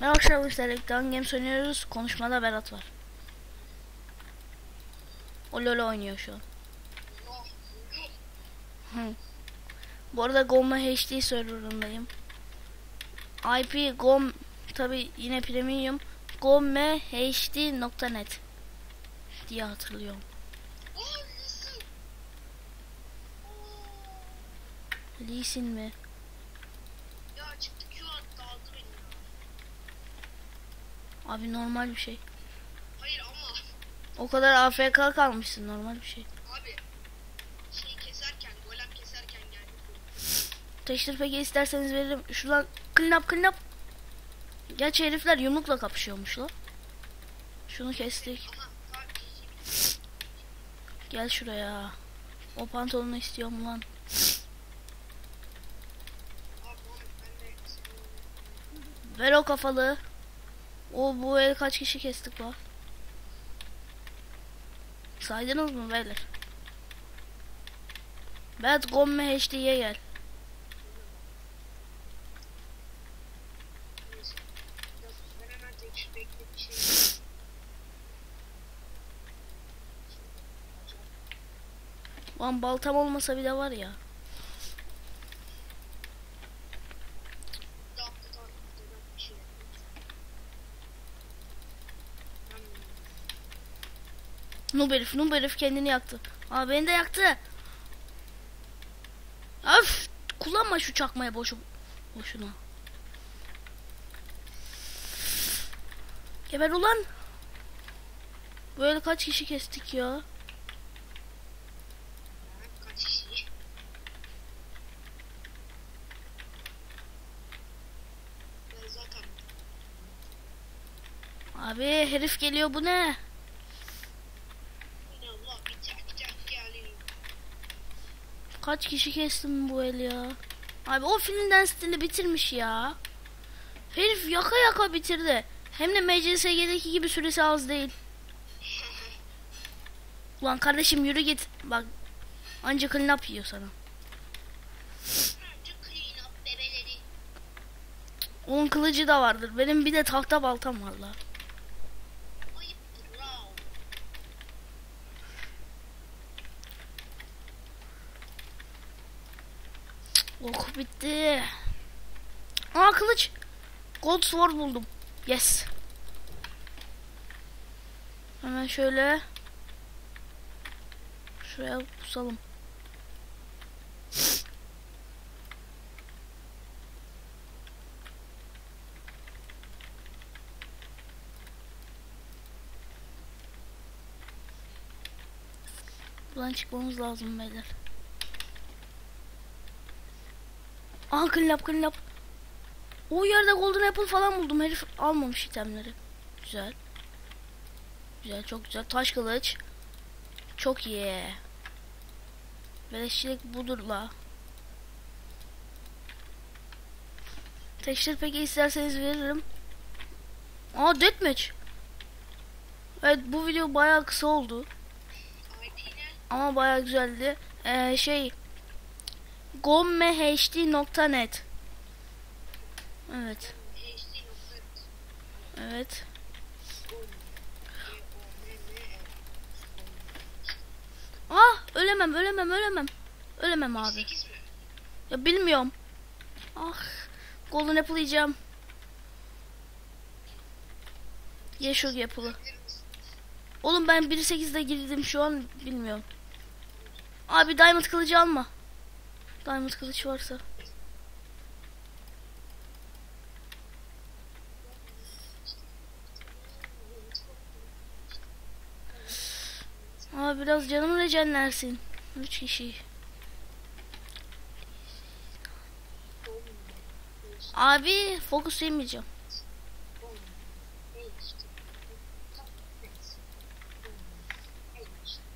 Merhaba arkadaşlar, Ekran Games oynuyoruz. Konuşmada Berat var. O LoL oynuyor şu an. Bu arada Gomma HD serverındayım. IP gom tabi yine premium gommehd.net diye hatırlıyorum. Lee Sin mi? Ya çıktı Q attı aldı beni ya. Abi normal bir şey. Hayır ama O kadar AFK kalmışsın normal bir şey. abi şeyi keserken golem keserken geldi. Teşhir peki isterseniz veririm. Şuradan clean up clean up. Gerçi herifler yumrukla kapışıyormuş la. Şunu kestik. Gel şuraya. O pantolonu istiyorum lan. Ver o kafalı. O bu el kaç kişi kestik la? Saydınız mı beyler? Bad Gomme HD'ye gel. Lan baltam olmasa bile var ya. Daha da daha da bir şey. Ben Noob herif, noob herif kendini yaktı. Aa beni de yaktı. Öf! Kullanma şu çakmaya boşu boşuna. Geber ulan. Böyle kaç kişi kestik ya? kaç kişi? Abi herif geliyor bu ne? yine Allah bir tek tek geldi. Kaç kişi kestim bu el ya? Abi o filmden stili bitirmiş ya. Herif yaka yaka bitirdi. Hem de MCSG'deki gibi süresi az değil. Ulan kardeşim yürü git. Bak anca clean up yiyor sana. Onun kılıcı da vardır. Benim bir de tahta baltam var. Ok bitti. Aa kılıç. Gold sword buldum. Yes. Hemen şöyle. Şuraya pusalım. Buradan çıkmamız lazım beyler. Aha clean up. O yerde golden apple falan buldum. Herif almamış itemleri. Güzel. Güzel çok güzel. Taş kılıç. Çok iyi. Beleşçilik budur la. Teşhir peki isterseniz veririm. Aa deathmatch. Evet bu video bayağı kısa oldu. Ama bayağı güzeldi. Ee, şey gommehd.net Evet. Evet. Ah ölemem ölemem ölemem. Ölemem abi. 8 mi? Ya bilmiyorum. Ah golden apple yiyeceğim. Ye şu apple'ı. Oğlum ben 1.8'de girdim şu an bilmiyorum. Abi diamond kılıcı alma. Diamond kılıç varsa. Abi biraz canım rejenlersin. 3 kişi. Abi fokus yemeyeceğim.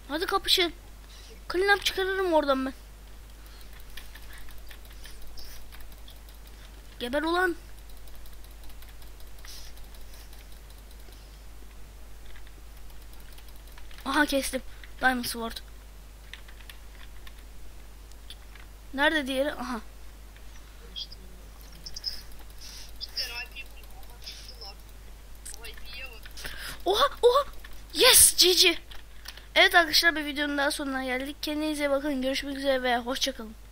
Hadi kapışın. Clean çıkarırım oradan ben. Geber ulan. Aha kestim. Diamond Sword. Nerede diğeri? Aha. Oha oha. Yes GG. Evet arkadaşlar bir videonun daha sonuna geldik. Kendinize bakın. Görüşmek üzere ve hoşçakalın.